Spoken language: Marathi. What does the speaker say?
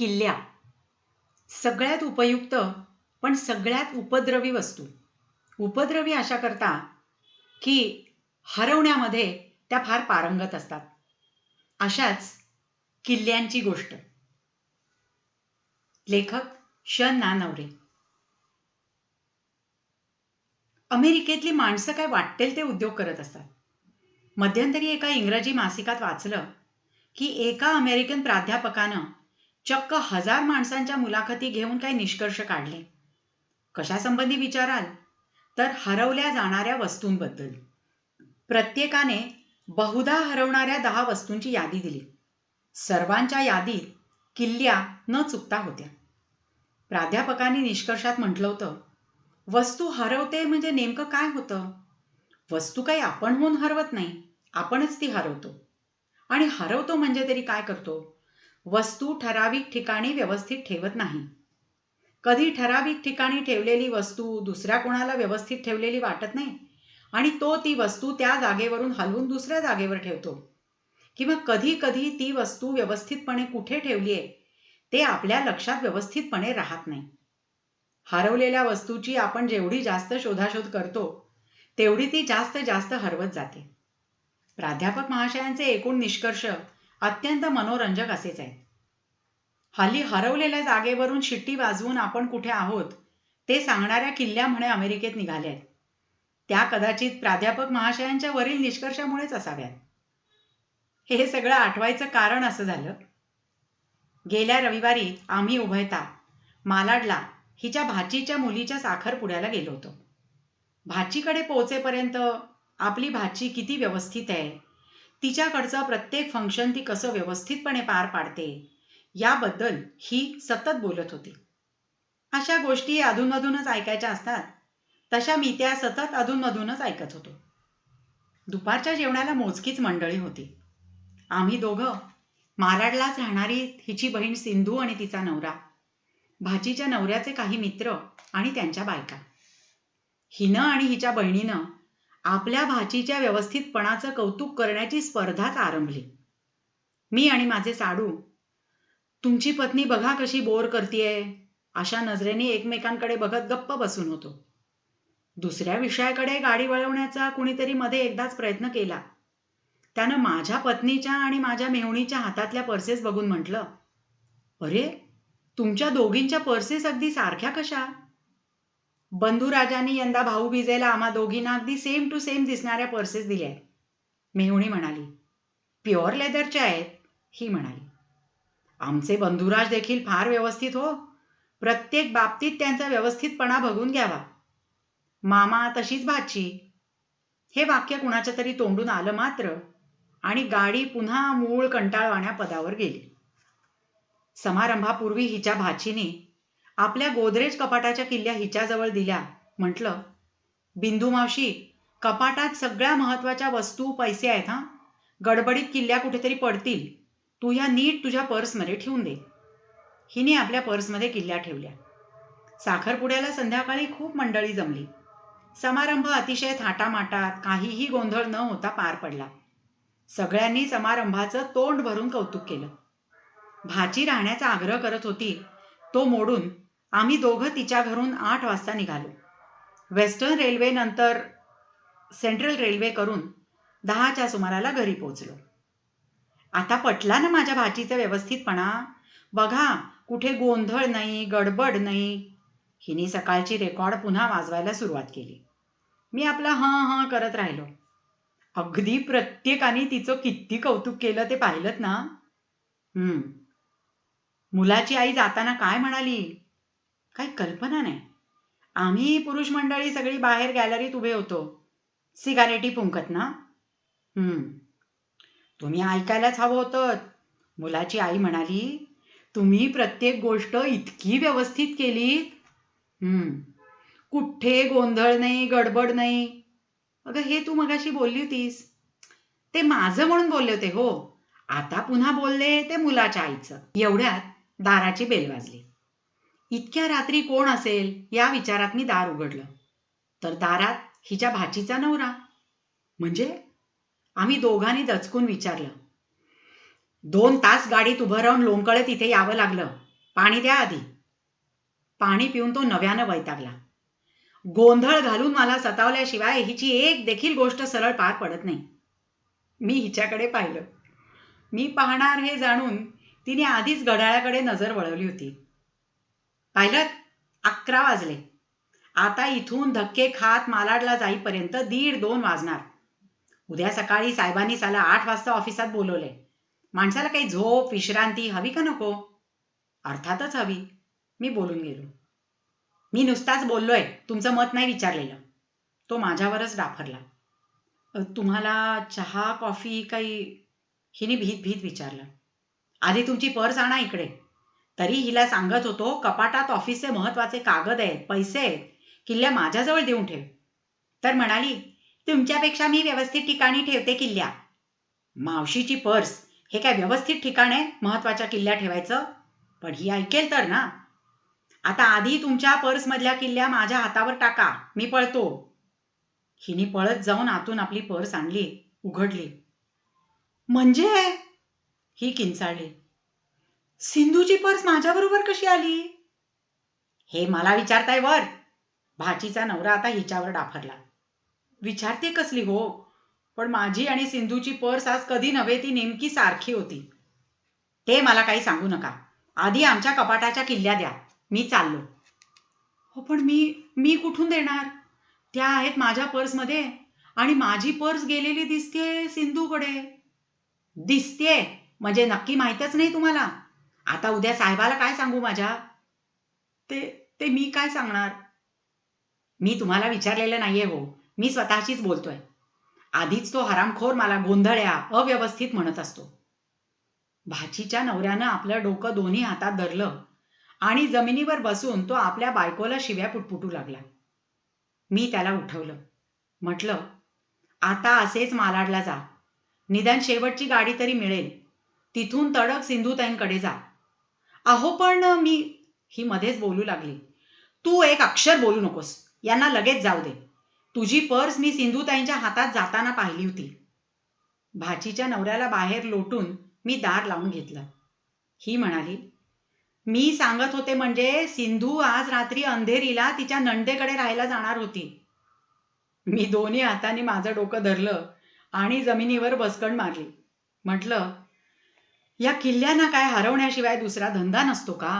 किल्ल्या. सगळ्यात उपयुक्त पण सगळ्यात उपद्रवी वस्तू. उपद्रवी अशा करता की हरवण्यामध्ये त्या फार पारंगत असतात. अशाच किल्ल्यांची गोष्ट. लेखक श ना नवरे अमेरिकेतली माणसं काय वाटेल ते उद्योग करत असतात. मध्यंतरी एका इंग्रजी मासिकात वाचलं की एका अमेरिकन प्राध्यापकानं चक्क हजार माणसांच्या मुलाखती घेऊन काही निष्कर्ष काढले. कशासंबंधी विचाराल? तर हरवल्या जाणाऱ्या वस्तूंबद्दल. प्रत्येकाने बहुधा हरवणाऱ्या दहा वस्तूंची यादी दिली. सर्वांच्या यादीत किल्ल्या न चुकता होत्या. प्राध्यापकांनी निष्कर्षात म्हटलं होतं वस्तू हरवते म्हणजे नेमकं काय होतं? वस्तू काही आपण होऊन हरवत नाही आपणच ती हरवतो. आणि हरवतो म्हणजे तरी काय करतो? वस्तू ठराविक ठिकाणी व्यवस्थित ठेवत नाही. कधी ठराविक ठिकाणी ठेवलेली वस्तू दुसऱ्या कोणाला व्यवस्थित ठेवलेली वाटत नाही आणि तो ती वस्तू त्या जागेवरून हलवून दुसऱ्या जागेवर ठेवतो. किंवा कधी कधी ती वस्तू व्यवस्थितपणे कुठे ठेवली आहे ते आपल्या लक्षात व्यवस्थितपणे राहत नाही. हरवलेल्या वस्तूची आपण जेवढी जास्त शोधाशोध करतो तेवढी ती जास्त जास्त हरवत जाते. प्राध्यापक महाशयांचे एकूण निष्कर्ष अत्यंत मनोरंजक असेच आहेत हल्ली हरवलेल्या जागेवरून शिट्टी वाजवून आपण कुठे आहोत ते सांगणाऱ्या किल्ल्या म्हणे अमेरिकेत निघाल्या आहेत त्या कदाचित प्राध्यापक महाशयांच्या वरील निष्कर्षामुळेच असाव्यात. हे सगळं आठवायचं कारण असं झालं. गेल्या रविवारी आम्ही उभयता मालाडला हिच्या भाचीच्या मुलीच्या साखरपुड्याला गेलो होतो. भाचीकडे पोहोचेपर्यंत आपली भाची किती व्यवस्थित आहे तिच्याकडचं प्रत्येक फंक्शन ती कसं व्यवस्थितपणे पार पाडते याबद्दल ही सतत बोलत होती. अशा गोष्टी अधूनमधूनच ऐकायच्या असतात तशा मी त्या सतत अधूनमधूनच ऐकत होतो. दुपारच्या जेवणाला मोजकीच मंडळी होती. आम्ही दोघं मालाडलाच राहणारी हिची बहीण सिंधू आणि तिचा नवरा भाचीच्या नवऱ्याचे काही मित्र आणि त्यांच्या बायका. हिनं आणि हिच्या बहिणीनं आपल्या भाचीच्या व्यवस्थितपणाचं कौतुक करण्याची स्पर्धाच आरंभली. मी आणि माझे साडू तुमची पत्नी बघा कशी बोर करतीये. अशा नजरेने एकमेकांकडे बघत गप्प बसून होतो. दुसऱ्या विषयाकडे गाडी वळवण्याचा कुणीतरी मध्ये एकदाच प्रयत्न केला. त्यानं माझ्या पत्नीच्या आणि माझ्या मेहुणीच्या हातातल्या पर्सेस बघून म्हटलं अरे तुमच्या दोघींच्या पर्सेस अगदी सारख्या कशा? बंधुराजांनी यंदा भाऊ भिजेला आम्हा दोघींना अगदी सेम टू सेम दिसणाऱ्या पर्सेस दिल्या मेहुणी म्हणाली प्युअर लेदरच्या आहेत ही म्हणाली. आमचे बंधुराज देखील फार व्यवस्थित हो. प्रत्येक बाबतीत त्यांचा व्यवस्थितपणा बघून घ्यावा. मामा तशीच भाची. हे वाक्य कुणाच्या तरी तोंडून आलं मात्र आणि गाडी पुन्हा मूळ कंटाळवाण्या पदावर गेली. समारंभापूर्वी हिच्या भाचीने आपल्या गोदरेज कपाटाच्या किल्ल्या हिच्याजवळ दिल्या. म्हटलं बिंदू मावशी कपाटात सगळ्या महत्त्वाच्या वस्तू पैसे आहेत हा? गडबडीत किल्ल्या कुठेतरी पडतील. तू ह्या नीट तुझ्या पर्समध्ये ठेवून दे. हिने आपल्या पर्समध्ये किल्ल्या ठेवल्या. साखरपुड्याला संध्याकाळी खूप मंडळी जमली. समारंभ अतिशय थाटामाटात काहीही गोंधळ न होता पार पडला. सगळ्यांनी समारंभाचं तोंड भरून कौतुक केलं. भाची राहण्याचा आग्रह करत होती तो मोडून आम्ही दोघं तिच्या घरून आठ वाजता निघालो. वेस्टर्न रेल्वे नंतर सेंट्रल रेल्वे करून दहाच्या सुमाराला घरी पोहोचलो. आता पटला ना माझ्या भाचीचा व्यवस्थितपणा? बघा कुठे गोंधळ नाही गडबड नाही. हिने सकाळची रेकॉर्ड पुन्हा वाजवायला सुरुवात केली. मी आपला हं हं करत राहिलो. अगदी प्रत्येकाने तिचं किती कौतुक केलं ते पाहिलं ना? हम्म. मुलाची आई जाताना काय म्हणाली? काय कल्पना नाही. आम्ही पुरुष मंडळी सगळी बाहेर गॅलरीत उभे होतो. सिगारेटी फुंकत ना? हम्म. तुम्ही ऐकायलाच हवं होतं. मुलाची आई म्हणाली तुम्ही प्रत्येक गोष्ट इतकी व्यवस्थित केली हम्म. कुठे गोंधळ नाही गडबड नाही. अगं हे तू मगाशी बोलली होतीस. ते माझं म्हणून बोलले होते हो. आता पुन्हा बोलले ते मुलाच्या आईचं. एवढ्यात दाराची बेल वाजली. इतक्या रात्री कोण असेल या विचारात मी दार उघडलं. तर दारात हिच्या भाचीचा नवरा. म्हणजे? आम्ही दोघांनी दचकून विचारलं. दोन तास गाडीत उभं राहून लोंकळत इथे यावं लागलं. पाणी द्या आधी. पाणी पिऊन तो नव्यानं वैतागला. गोंधळ घालून मला सतावल्याशिवाय हिची एक देखील गोष्ट सरळ पार पडत नाही. मी हिच्याकडे पाहिलं. मी पाहणार हे जाणून तिने आधीच घड्याळाकडे नजर वळवली होती. पाहिलं अकरा वाजले. आता इथून धक्के खात मालाडला जाईपर्यंत दीड दोन वाजणार. उद्या सकाळी साहेबांनी साला आठ वाजता ऑफिसात बोलवले. माणसाला काही झोप विश्रांती हवी का नको? अर्थातच हवी. मी बोलून गेलो. मी नुसताच बोललोय तुमचं मत नाही विचारलेलं. तो माझ्यावरच डाफरला. तुम्हाला चहा कॉफी काही? हिने भीत भीत विचारलं. आधी तुमची पर्स आणा इकडे. तरी हिला सांगत होतो कपाटात ऑफिसचे महत्त्वाचे कागद आहेत पैसे आहेत किल्ल्या माझ्याजवळ देऊन ठेव. तर म्हणाली तुमच्यापेक्षा मी व्यवस्थित ठिकाणी ठेवते किल्ल्या. मावशीची पर्स हे काय व्यवस्थित ठिकाण आहे महत्त्वाच्या किल्ल्या ठेवायचं? पण ही ऐकेल तर ना. आता आधी तुमच्या पर्समधल्या किल्ल्या माझ्या हातावर टाका मी पळतो. हिने पळत जाऊन आतून आपली पर्स आणली उघडली. म्हणजे? ही किंचाळली. सिंधूची पर्स माझ्याबरोबर कशी आली? हे मला विचारताय वर. भाचीचा नवरा आता हिच्यावर डाफरला. विचारते कसली हो पण माझी आणि सिंधूची पर्स आज कधी नव्हे ती नेमकी सारखी होती. ते मला काही सांगू नका. आधी आमच्या कपाटाच्या किल्ल्या द्या. मी चाललो. हो पण मी मी कुठून देणार? त्या आहेत माझ्या पर्समध्ये आणि माझी पर्स गेलेली दिसते सिंधूकडे. दिसते म्हणजे नक्की माहीतच नाही तुम्हाला. आता उद्या साहेबाला काय सांगू माझ्या? ते ते मी काय सांगणार? मी तुम्हाला विचारलेलं नाहीये हो मी स्वतःशीच बोलतोय. आधीच तो हरामखोर मला गोंधळ्या अव्यवस्थित म्हणत असतो. भाचीच्या नवऱ्यानं आपलं डोकं दोन्ही हातात धरलं आणि जमिनीवर बसून तो आपल्या बायकोला शिव्या पुटपुटू लागला. मी त्याला उठवलं. म्हटलं आता असेच मालाडला जा. निदान शेवटची गाडी तरी मिळेल. तिथून तडक सिंधुताईंकडे जा. अहो पण मी ही मध्येच बोलू लागली. तू एक अक्षर बोलू नकोस. यांना लगेच जाऊ दे. तुझी पर्स मी सिंधुताईंच्या हातात जाताना पाहिली होती. भाचीच्या नवऱ्याला बाहेर लोटून मी दार लावून घेतलं. ही म्हणाली मी सांगत होते म्हणजे सिंधू आज रात्री अंधेरीला तिच्या नंदेकडे राहायला जाणार होती. मी दोन्ही हाताने माझं डोकं धरलं आणि जमिनीवर बसकण मारली. म्हटलं या किल्ल्यांना काय हरवण्याशिवाय दुसरा धंदा नसतो का?